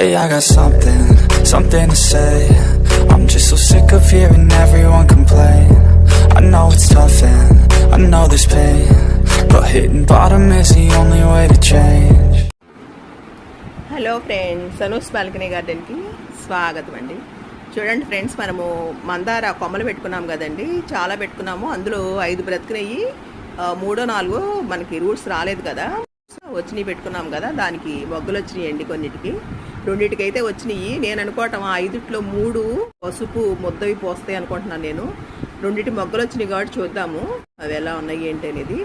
Hey, I got something, something to say. I'm just so sick of hearing everyone complain. I know it's tough and I know there's pain. But hitting bottom is the only way to change. Hello friends Anu's balcony గార్డెన్కి స్వాగతం అండి చూడండి friends మనము మందార కొమ్మలు పెట్టుకున్నాం కదండి చాలా పెట్టుకున్నాము అందులో ఐదు బ్రతికినాయి మూడో నాలుగో మనకి రూట్స్ రాలేదు కదా వచ్చినాయి పెట్టుకున్నాం కదా దానికి మొగ్గలు వచ్చినాయండి కొన్నిటికి. రెండింటికి అయితే వచ్చినాయి. నేను అనుకోవటం ఆ ఐదుట్లో మూడు పసుపు ముద్దవి పోస్తాయి అనుకుంటున్నాను నేను. రెండింటి మొగ్గలు వచ్చినాయి కాబట్టి చూద్దాము అవి ఎలా ఉన్నాయి ఏంటి అనేది.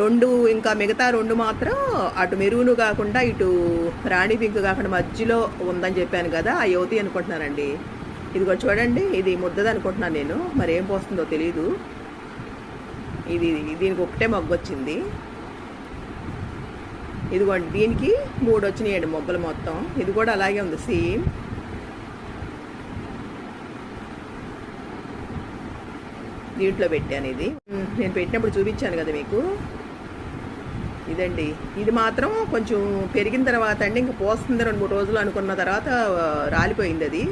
రెండు ఇంకా మిగతా రెండు మాత్రం అటు మెరుగును కాకుండా ఇటు రాణి పింక్ కాకుండా మధ్యలో ఉందని చెప్పాను కదా ఆ యువతి అనుకుంటున్నానండి ఇది కూడా చూడండి ఇది ముద్దది అనుకుంటున్నాను నేను. మరి ఏం పోస్తుందో తెలియదు ఇది దీనికి ఒకటే మొగ్గ వచ్చింది ఇదిగోండి దీనికి మూడు వచ్చినాయండి మొగ్గలు మొత్తం. ఇది కూడా అలాగే ఉంది సేమ్. దీంట్లో పెట్టాను ఇది. నేను పెట్టినప్పుడు చూపించాను కదా మీకు. ఇదండి ఇది మాత్రం కొంచెం పెరిగిన తర్వాత అండి ఇంకా పోస్తుంది రెండు మూడు రోజులు అనుకున్న తర్వాత రాలిపోయింది అది.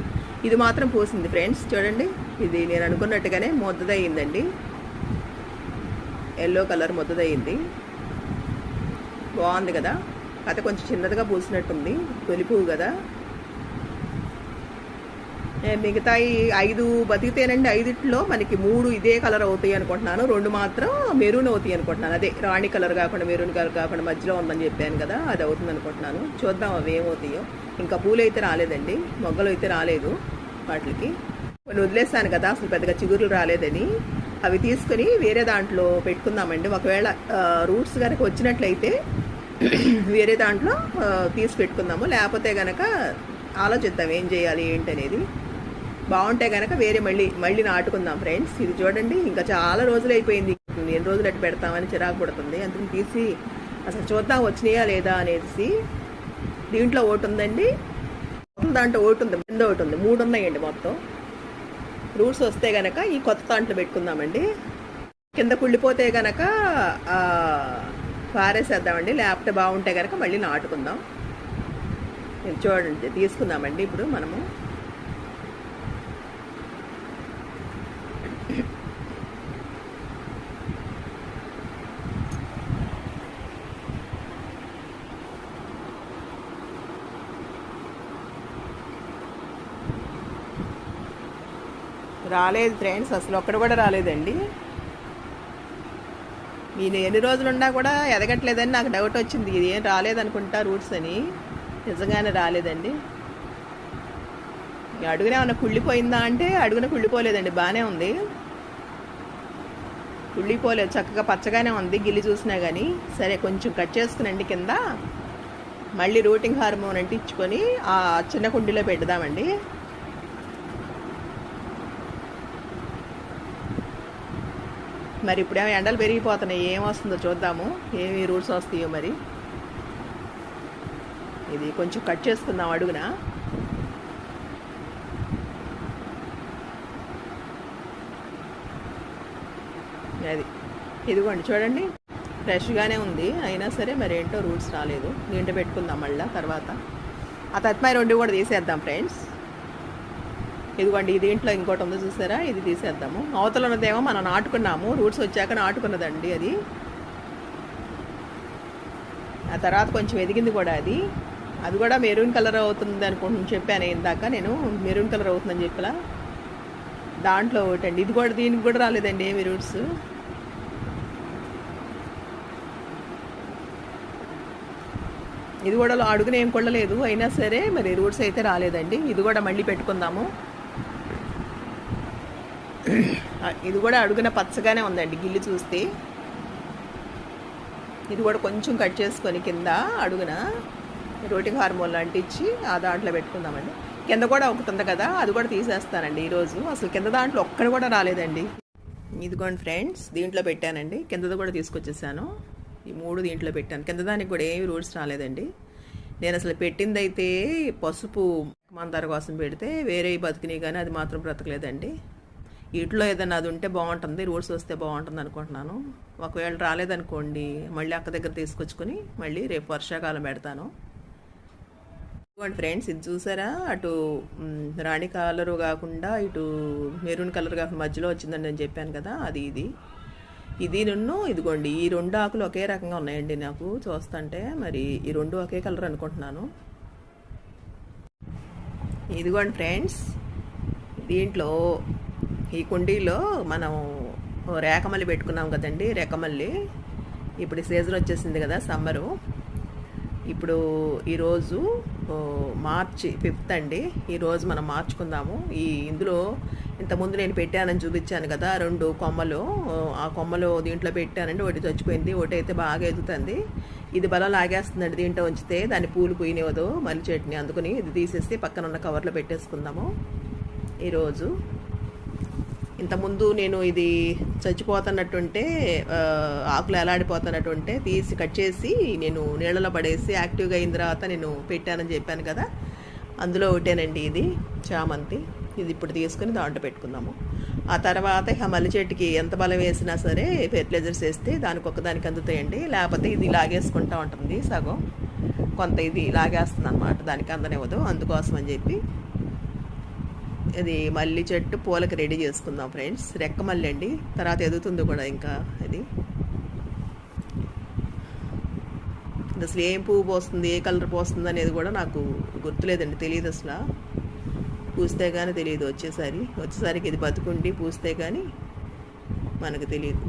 ఇది మాత్రం పోసింది ఫ్రెండ్స్ చూడండి. ఇది నేను అనుకున్నట్టుగానే ముద్దదయ్యిందండి. Yellow colour ముద్దదయ్యింది. బాగుంది కదా. కథ కొంచెం చిన్నదిగా పూసినట్టుంది. తొలి పువ్వు కదా మిగతా ఐదు బతికితేనండి ఐదిట్లో మనకి మూడు ఇదే కలర్ అవుతాయి అనుకుంటున్నాను. రెండు మాత్రం మెరూన్ అవుతాయి అనుకుంటున్నాను. అదే రాణి కలర్ కాకుండా మెరూన్ కలర్ కాకుండా మధ్యలో ఉందని చెప్పాను కదా అది అవుతుంది అనుకుంటున్నాను. చూద్దాం అవి ఏమవుతాయో. ఇంకా పూలు అయితే రాలేదండి. మొగ్గలు అయితే రాలేదు వాటికి. కొన్ని వదిలేస్తాను కదా అసలు పెద్దగా చిగురులు రాలేదని. అవి తీసుకుని వేరే దాంట్లో పెట్టుకుందామండి. ఒకవేళ రూట్స్ కనుక వచ్చినట్లయితే వేరే దాంట్లో తీసి పెట్టుకుందాము. లేకపోతే గనక ఆలోచిద్దాం ఏం చేయాలి ఏంటనేది. బాగుంటే కనుక వేరే మళ్ళీ మళ్ళీ నాటుకుందాం ఫ్రెండ్స్. ఇది చూడండి ఇంకా చాలా రోజులు అయిపోయింది ఎన్ని రోజులు అటు పెడతామని చిరాకు పడుతుంది. అందుకని తీసి అసలు చూద్దాం వచ్చినాయా లేదా అనేసి దీంట్లో ఓటు ఉందండి. దాంట్లో ఓటు ఉంది. కింద ఒకటి ఉంది. మూడు ఉన్నాయండి మొత్తం. రూట్స్ వస్తే గనక ఈ కొత్త దాంట్లో పెట్టుకుందామండి. కింద కుళ్ళిపోతే గనక పారేసేద్దామండి లేకపోతే బాగుంటే కనుక మళ్ళీ నాటుకుందాం. ఇది చూడండి తీసుకుందామండి ఇప్పుడు మనము. రాలేదు ఫ్రెండ్స్ అసలు ఒక్కడ కూడా రాలేదండి. నేను ఎన్ని రోజులున్నా కూడా ఎదగట్లేదని నాకు డౌట్ వచ్చింది. ఇది ఏం రాలేదనుకుంటా రూట్స్ అని. నిజంగానే రాలేదండి. అడుగునే ఏమన్నా కుళ్ళిపోయిందా అంటే అడుగున కుళ్ళిపోలేదండి. బాగానే ఉంది. కుళ్ళిపోలేదు చక్కగా పచ్చగానే ఉంది గిల్లి చూసినా కానీ సరే కొంచెం కట్ చేసుకునండి కింద. మళ్ళీ రూటింగ్ హార్మోన్ అంటే ఇచ్చుకొని ఆ చిన్న కుండీలో పెడదామండి. మరి ఇప్పుడేమో ఎండలు పెరిగిపోతున్నాయి. ఏం వస్తుందో చూద్దాము. ఏమి రూట్స్ వస్తాయో మరి. ఇది కొంచెం కట్ చేసుకుందాం అడుగున. అది. ఇదిగోండి చూడండి. ఫ్రెష్గానే ఉంది. అయినా సరే మరి ఏంటో రూట్స్ రాలేదు. నీంట పెట్టుకుందాం మళ్ళీ తర్వాత. ఆ తత్మాయి రెండు కూడా తీసేద్దాం ఫ్రెండ్స్. ఇదిగోండి ఇది దీంట్లో ఇంకోటి ఉందో చూసారా? ఇది తీసేద్దాము. అవతల ఉన్నదేమో మనం నాటుకున్నాము రూట్స్ వచ్చాక నాటుకున్నదండి అది. ఆ తర్వాత కొంచెం ఎదిగింది కూడా అది. అది కూడా మెరూన్ కలర్ అవుతుంది అనుకుంటున్నాను చెప్పాను ఇందాక నేను. మెరూన్ కలర్ అవుతుందని చెప్పలా. దాంట్లో ఒకటండి. ఇది కూడా దీనికి కూడా రాలేదండి ఏమి రూట్స్? ఇది కూడా అడుగునేం ఏం అయినా సరే మరి రూట్స్ అయితే రాలేదండి. ఇది కూడా మళ్ళీ పెట్టుకుందాము. ఇది కూడా అడుగున పచ్చగానే ఉందండి గిల్లి చూస్తే. ఇది కూడా కొంచెం కట్ చేసుకొని కింద అడుగున రోటింగ్ హార్మోన్ లాంటి ఇచ్చి ఆ దాంట్లో పెట్టుకుందామండి. కింద కూడా ఒకటి ఉంది కదా అది కూడా తీసేస్తానండి ఈరోజు. అసలు కింద దాంట్లో ఒక్కడ కూడా రాలేదండి. ఇదిగోండి ఫ్రెండ్స్ దీంట్లో పెట్టానండి. కిందది కూడా తీసుకొచ్చేసాను. ఈ మూడు దీంట్లో పెట్టాను. కింద దానికి కూడా ఏమి రూట్స్ రాలేదండి. నేను అసలు పెట్టిందైతే పసుపు మందార కోసం పెడితే వేరే బతికినాయి కానీ అది మాత్రం బ్రతకలేదండి. వీటిలో ఏదైనా అది ఉంటే బాగుంటుంది రూట్స్ వస్తే బాగుంటుంది అనుకుంటున్నాను. ఒకవేళ రాలేదనుకోండి మళ్ళీ అక్క దగ్గర తీసుకొచ్చుకొని మళ్ళీ రేపు వర్షాకాలం పెడతాను. ఇదిగోండి ఫ్రెండ్స్ ఇది చూసారా? అటు రాణి కలర్ కాకుండా ఇటు మెరూన్ కలర్ కాకుండా మధ్యలో వచ్చిందని నేను చెప్పాను కదా అది ఇది. ఇది నన్ను ఇదిగోండి ఈ రెండు ఆకులు ఒకే రకంగా ఉన్నాయండి నాకు చూస్తుంటే. మరి ఈ రెండు ఒకే కలర్ అనుకుంటున్నాను. ఇదిగోండి ఫ్రెండ్స్ దీంట్లో ఈ కుండీలో మనం రేకమల్లి పెట్టుకున్నాం కదండి రేకమల్లి ఇప్పుడు సీజన్ వచ్చేసింది కదా సమ్మరు. ఇప్పుడు ఈరోజు మార్చి ఫిఫ్త్ అండి. ఈరోజు మనం మార్చుకుందాము. ఈ ఇందులో ఇంతకుముందు నేను పెట్టానని చూపించాను కదా రెండు కొమ్మలు. ఆ కొమ్మలు దీంట్లో పెట్టానండి ఒకటి చచ్చిపోయింది ఒకటి అయితే బాగా ఎదుగుతుంది. ఇది బలం లాగేస్తుందండి దీంట్లో ఉంచితే దాని పూలు పోయినవదు మల్లి చెట్ని. అందుకుని ఇది తీసేసి పక్కన ఉన్న కవర్లో పెట్టేసుకుందాము. ఈరోజు ఇంతకుముందు నేను ఇది చచ్చిపోతున్నట్టుంటే ఆకులు ఎలాడిపోతున్నట్టుంటే తీసి కట్ చేసి నేను నీళ్ళలో పడేసి యాక్టివ్గా అయిన తర్వాత నేను పెట్టానని చెప్పాను కదా. అందులో ఒకటేనండి ఇది చామంతి. ఇది ఇప్పుడు తీసుకుని దాంట్లో పెట్టుకుందాము. ఆ తర్వాత ఇక మల్లి చెట్టుకి ఎంత బలం వేసినా సరే ఫెర్టిలైజర్స్ వేస్తే దానికి ఒకదానికి అందుతాయండి. లేకపోతే ఇది లాగేసుకుంటా ఉంటుంది సగం. కొంత ఇది లాగేస్తుంది అనమాట దానికి అందనివ్వదు. అందుకోసం అని చెప్పి ఇది మల్లి చెట్టు పూలకి రెడీ చేసుకుందాం ఫ్రెండ్స్. రెక్క మల్లి అండి. తర్వాత ఎదుగుతుంది కూడా ఇంకా అది ఇది అసలు ఏం పువ్వు పోస్తుంది ఏ కలర్ పోస్తుంది అనేది కూడా నాకు గుర్తులేదండి తెలియదు అసలు. పూస్తే కానీ తెలియదు వచ్చేసరి. వచ్చేసరికి ఇది బతుకుండి పూస్తే కానీ మనకు తెలియదు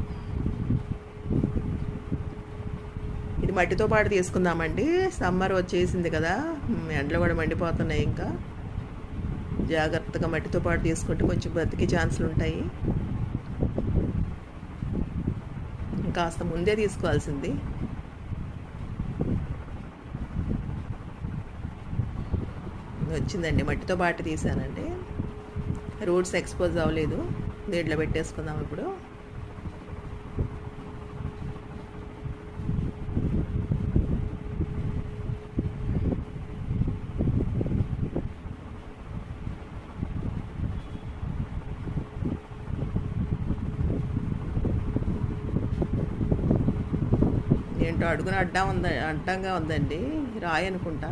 ఇది మట్టితో పాటు తీసుకుందామండి. సమ్మర్ వచ్చేసింది కదా. ఎండలు కూడా మండిపోతున్నాయి ఇంకా. జాగ్రత్తగా మట్టితో పాటు తీసుకుంటే కొంచెం బతికే ఛాన్సులు ఉంటాయి. కాస్త ముందే తీసుకోవాల్సింది. వచ్చిందండి మట్టితో పాటు తీసానండి. రూట్స్ ఎక్స్పోజ్ అవ్వలేదు. దీంట్లో పెట్టేసుకుందాం ఇప్పుడు. ఏంటో అడుగున అడ్డా ఉంద అడ్డంగా ఉందండి. రాయి అనుకుంటా.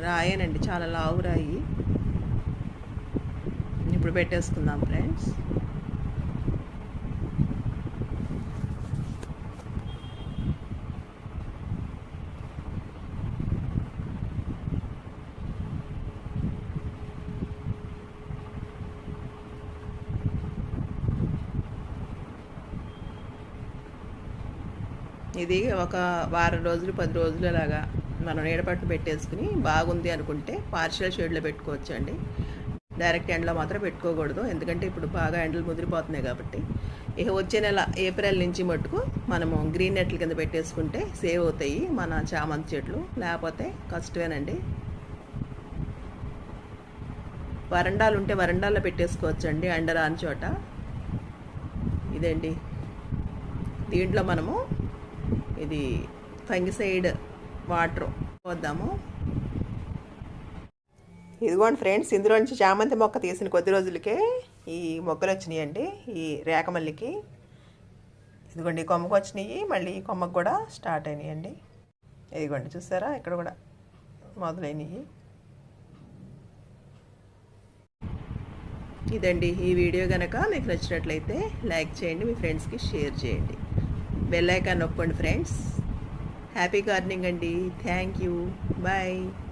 రాయేనండి. చాలా లావు రాయి. ఇప్పుడు పెట్టేసుకుందాం ఫ్రెండ్స్. ఇది ఒక వారం రోజులు పది రోజులు అలాగా మనం నీడపట్టు పెట్టేసుకుని బాగుంది అనుకుంటే పార్షియల్ షేడ్లో పెట్టుకోవచ్చు అండి డైరెక్ట్ ఎండలో మాత్రం పెట్టుకోకూడదు. ఎందుకంటే ఇప్పుడు బాగా ఎండలు ముదిరిపోతున్నాయి కాబట్టి. ఇక వచ్చే నెల ఏప్రిల్ నుంచి మట్టుకు మనము గ్రీన్ నెట్ల కింద పెట్టేసుకుంటే సేవ్ అవుతాయి మన చామంతి చెట్లు. లేకపోతే కష్టమేనండి. వరండాలు ఉంటే వరండాల్లో పెట్టేసుకోవచ్చండి ఎండ రాని చోట. ఇదండి దీంట్లో మనము ఇది ఫంగిసైడ్ వాటర్ పోద్దాము. ఇదిగోండి ఫ్రెండ్స్ ఇందులో నుంచి చామంతి మొక్క తీసిన కొద్ది రోజులకే ఈ మొక్కలు వచ్చినాయండి ఈ రేకమల్లికి. ఇదిగోండి ఈ కొమ్మకు వచ్చినాయి మళ్ళీ ఈ కొమ్మకు కూడా స్టార్ట్ అయినాయండి. ఇదిగోండి చూసారా? ఇక్కడ కూడా మొదలైనవి. ఇదండి ఈ వీడియో కనుక మీకు నచ్చినట్లయితే లైక్ చేయండి మీ ఫ్రెండ్స్కి షేర్ చేయండి. బెల్ ఐకాన్ నొక్కండి ఫ్రెండ్స్. హ్యాపీ గార్డెనింగ్ అండి. Thank you. బాయ్.